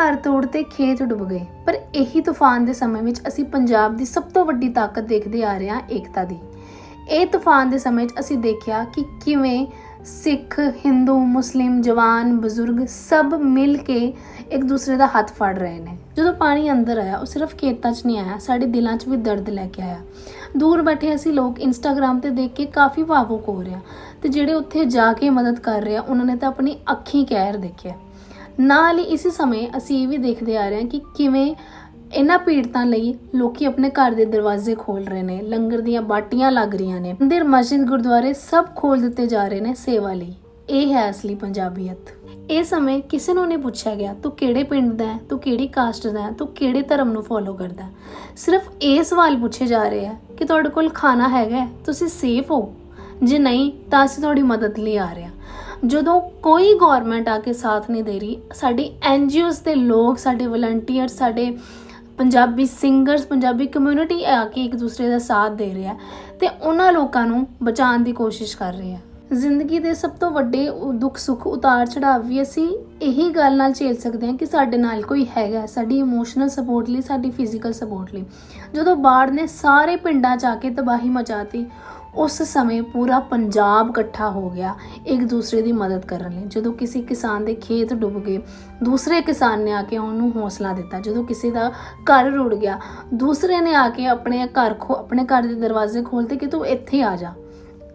ਘਰ ਤੋੜ 'ਤੇ ਖੇਤ ਡੁੱਬ ਗਏ। ਪਰ ਇਹੀ ਤੂਫਾਨ ਦੇ ਸਮੇਂ ਵਿੱਚ ਅਸੀਂ ਪੰਜਾਬ ਦੀ ਸਭ ਤੋਂ ਵੱਡੀ ਤਾਕਤ ਦੇਖਦੇ ਆ ਰਹੇ ਹਾਂ ਏਕਤਾ ਦੀ। ਇਹ ਤੂਫਾਨ ਦੇ ਸਮੇਂ 'ਚ ਅਸੀਂ ਦੇਖਿਆ ਕਿ ਕਿਵੇਂ ਸਿੱਖ, ਹਿੰਦੂ, ਮੁਸਲਿਮ, ਜਵਾਨ, ਬਜ਼ੁਰਗ ਸਭ ਮਿਲ ਕੇ ਇੱਕ ਦੂਸਰੇ ਦਾ ਹੱਥ ਫੜ ਰਹੇ ਨੇ। ਜਦੋਂ ਪਾਣੀ ਅੰਦਰ ਆਇਆ, ਉਹ ਸਿਰਫ ਖੇਤਾਂ 'ਚ ਨਹੀਂ ਆਇਆ, ਸਾਡੇ ਦਿਲਾਂ 'ਚ ਵੀ ਦਰਦ ਲੈ ਕੇ ਆਇਆ। ਦੂਰ ਬੈਠੇ ਅਸੀਂ ਲੋਕ ਇੰਸਟਾਗ੍ਰam ਤੇ ਦੇਖ ਕੇ ਕਾਫੀ ਭਾਵੁਕ ਹੋ ਰਹੇ ਹਾਂ ਤੇ ਜਿਹੜੇ ਉੱਥੇ ਜਾ ਕੇ ਮਦਦ ਕਰ ਰਹੇ ਆ, ਉਹਨਾਂ ਨੇ ਤਾਂ ਆਪਣੀ ਅੱਖੀਂ ਕਹਿਰ ਦੇਖਿਆ ਨਾਲ ਹੀ ਇਸੇ ਸਮੇਂ ਅਸੀਂ ਇਹ ਵੀ ਦੇਖਦੇ ਆ ਰਹੇ ਹਾਂ ਕਿ ਕਿਵੇਂ ਇਹਨਾਂ ਪੀੜਤਾਂ ਲਈ ਲੋਕੀ ਆਪਣੇ ਘਰ ਦੇ ਦਰਵਾਜ਼ੇ ਖੋਲ ਰਹੇ ਨੇ, ਲੰਗਰ ਦੀਆਂ ਬਾਟੀਆਂ ਲੱਗ ਰਹੀਆਂ ਨੇ, ਮੰਦਿਰ, ਮਸਜਿਦ, ਗੁਰਦੁਆਰੇ ਸਭ ਖੋਲ ਦਿੱਤੇ ਜਾ ਰਹੇ ਨੇ ਸੇਵਾ ਲਈ। ਇਹ ਹੈ ਅਸਲੀ ਪੰਜਾਬੀਅਤ। ਇਹ ਸਮੇਂ ਕਿਸੇ ਨੂੰ ਨਹੀਂ ਪੁੱਛਿਆ ਗਿਆ, ਤੂੰ ਕਿਹੜੇ ਪਿੰਡ ਦਾ ਹੈ, ਤੂੰ ਕਿਹੜੀ ਕਾਸਟ ਦਾ ਹੈ, ਤੂੰ ਕਿਹੜੇ ਧਰਮ ਨੂੰ ਫੋਲੋ ਕਰਦਾ ਸਿਰਫ ਇਹ ਸਵਾਲ ਪੁੱਛੇ ਜਾ ਰਹੇ ਆ ਕਿ ਤੁਹਾਡੇ ਕੋਲ ਖਾਣਾ ਹੈਗਾ ਤੁਸੀਂ ਸੇਫ ਹੋ? ਜੇ ਨਹੀਂ, ਤਾਂ ਅਸੀਂ ਤੁਹਾਡੀ ਮਦਦ ਲਈ ਆ ਰਹੇ ਹਾਂ। ਜਦੋਂ ਕੋਈ ਗਵਰਨਮੈਂਟ ਆ ਕੇ ਸਾਥ ਨਹੀਂ ਦੇ ਰਹੀ, ਸਾਡੀ ਐਨਜੀਓਜ਼ ਦੇ ਲੋਕ, ਸਾਡੇ ਵਲੰਟੀਅਰ ਸਾਡੇ ਪੰਜਾਬੀ ਸਿੰਗਰਸ ਪੰਜਾਬੀ ਕਮਿਊਨਿਟੀ ਆ ਕੇ ਇੱਕ ਦੂਸਰੇ ਦਾ ਸਾਥ ਦੇ ਰਿਹਾ ਤੇ ਉਹਨਾਂ ਲੋਕਾਂ ਨੂੰ ਬਚਾਉਣ ਦੀ ਕੋਸ਼ਿਸ਼ ਕਰ ਰਹੇ ਆ। ਜ਼ਿੰਦਗੀ ਦੇ ਸਭ ਤੋਂ ਵੱਡੇ ਦੁੱਖ ਸੁੱਖ ਉਤਾਰ ਚੜਾਵ ਵੀ ਅਸੀਂ ਇਹੀ ਗੱਲ ਨਾਲ ਝੇਲ ਸਕਦੇ ਹਾਂ ਕਿ ਸਾਡੇ ਨਾਲ ਕੋਈ ਹੈਗਾ ਸਾਡੀ ਇਮੋਸ਼ਨਲ ਸਪੋਰਟ ਲਈ, ਸਾਡੀ ਫਿਜ਼ੀਕਲ ਸਪੋਰਟ ਲਈ। ਜਦੋਂ ਬਾੜ ਨੇ ਸਾਰੇ ਪਿੰਡਾਂ 'ਚ ਆ ਕੇ ਤਬਾਹੀ ਮਚਾਤੀ ਉਸ ਸਮੇਂ ਪੂਰਾ ਪੰਜਾਬ ਇਕੱਠਾ ਹੋ ਗਿਆ, ਇੱਕ ਦੂਸਰੇ ਦੀ ਮਦਦ ਕਰਨ ਲਈ। ਜਦੋਂ ਕਿਸੇ ਕਿਸਾਨ ਦੇ ਖੇਤ ਡੁੱਬ ਗਏ, ਦੂਸਰੇ ਕਿਸਾਨ ਨੇ ਆ ਕੇ ਉਹਨੂੰ ਹੌਸਲਾ ਦਿੱਤਾ। ਜਦੋਂ ਕਿਸੇ ਦਾ ਘਰ ਰੁੜ ਗਿਆ, ਦੂਸਰੇ ਨੇ ਆ ਕੇ ਆਪਣੇ ਘਰ ਖੋ, ਆਪਣੇ ਘਰ ਦੇ ਦਰਵਾਜ਼ੇ ਖੋਲ੍ਹਤੇ ਕਿ ਤੂੰ ਇੱਥੇ ਆ ਜਾ।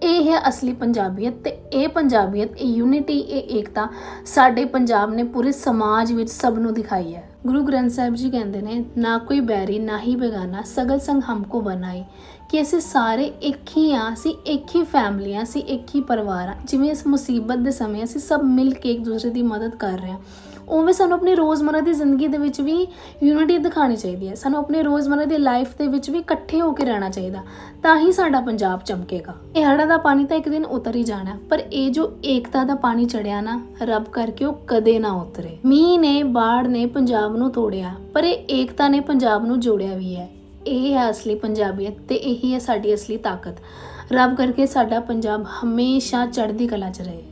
ਇਹ ਹੈ ਅਸਲੀ ਪੰਜਾਬੀਅਤ ਤੇ ਇਹ ਪੰਜਾਬੀਅਤ, ਇਹ ਯੂਨਿਟੀ ਇਹ ਏਕਤਾ ਸਾਡੇ ਪੰਜਾਬ ਨੇ ਪੂਰੇ ਸਮਾਜ ਵਿੱਚ ਸਭ ਨੂੰ ਦਿਖਾਈ ਹੈ। ਗੁਰੂ ਗ੍ਰੰਥ ਸਾਹਿਬ ਜੀ ਕਹਿੰਦੇ ਨੇ, ਨਾ ਕੋਈ ਬੈਰੀ, ਨਾ ਹੀ ਬੇਗਾਨਾ, ਸਗਲ ਸੰਗ ਹਮਕੋ ਬਣਾਈ। ਕਿ ਅਸੀਂ ਸਾਰੇ ਇੱਕ ਹੀ ਆ ਅਸੀਂ ਇੱਕ ਹੀ ਫੈਮਿਲੀ ਆ ਅਸੀਂ ਇੱਕ ਹੀ ਪਰਿਵਾਰ ਆ ਜਿਵੇਂ ਇਸ ਮੁਸੀਬਤ ਦੇ ਸਮੇਂ ਅਸੀਂ ਸਭ ਮਿਲ ਕੇ ਇੱਕ ਦੂਸਰੇ ਦੀ ਮਦਦ ਕਰ ਰਹੇ ਹਾਂ। ਉਵੇਂ ਸਾਨੂੰ ਆਪਣੀ ਰੋਜ਼ਮਰਾ ਦੀ ਜ਼ਿੰਦਗੀ ਦੇ ਵਿੱਚ ਵੀ ਯੂਨਿਟੀ ਦਿਖਾਣੀ ਚਾਹੀਦੀ ਹੈ। ਸਾਨੂੰ ਆਪਣੀ ਰੋਜ਼ਮਰਰਾ ਦੀ ਲਾਈਫ ਦੇ ਵਿੱਚ ਵੀ ਇਕੱਠੇ ਹੋ ਕੇ ਰਹਿਣਾ ਚਾਹੀਦਾ। ਤਾਂ ਹੀ ਸਾਡਾ ਪੰਜਾਬ ਚਮਕੇਗਾ। ਇਹ ਹੜ੍ਹਾਂ ਦਾ ਪਾਣੀ ਤਾਂ ਇੱਕ ਦਿਨ ਉਤਰ ਹੀ ਜਾਣਾ। ਪਰ ਇਹ ਜੋ ਏਕਤਾ ਦਾ ਪਾਣੀ ਚੜਿਆ ਨਾ, ਰੱਬ ਕਰਕੇ ਉਹ ਕਦੇ ਨਾ ਉਤਰੇ। ਮੀਂਹ ਨੇ, ਬਾੜ ਨੇ ਪੰਜਾਬ ਨੂੰ ਤੋੜਿਆ, ਪਰ ਇਹ ਏਕਤਾ ਨੇ ਪੰਜਾਬ ਨੂੰ ਜੋੜਿਆ ਵੀ ਹੈ। ਇਹ ਹੈ ਅਸਲੀ ਪੰਜਾਬੀਅਤ ਤੇ ਇਹੀ ਹੈ ਸਾਡੀ ਅਸਲੀ ਤਾਕਤ। ਰੱਬ ਕਰਕੇ ਸਾਡਾ ਪੰਜਾਬ ਹਮੇਸ਼ਾ ਚੜ੍ਹਦੀ ਕਲਾ 'ਚ ਰਹੇ।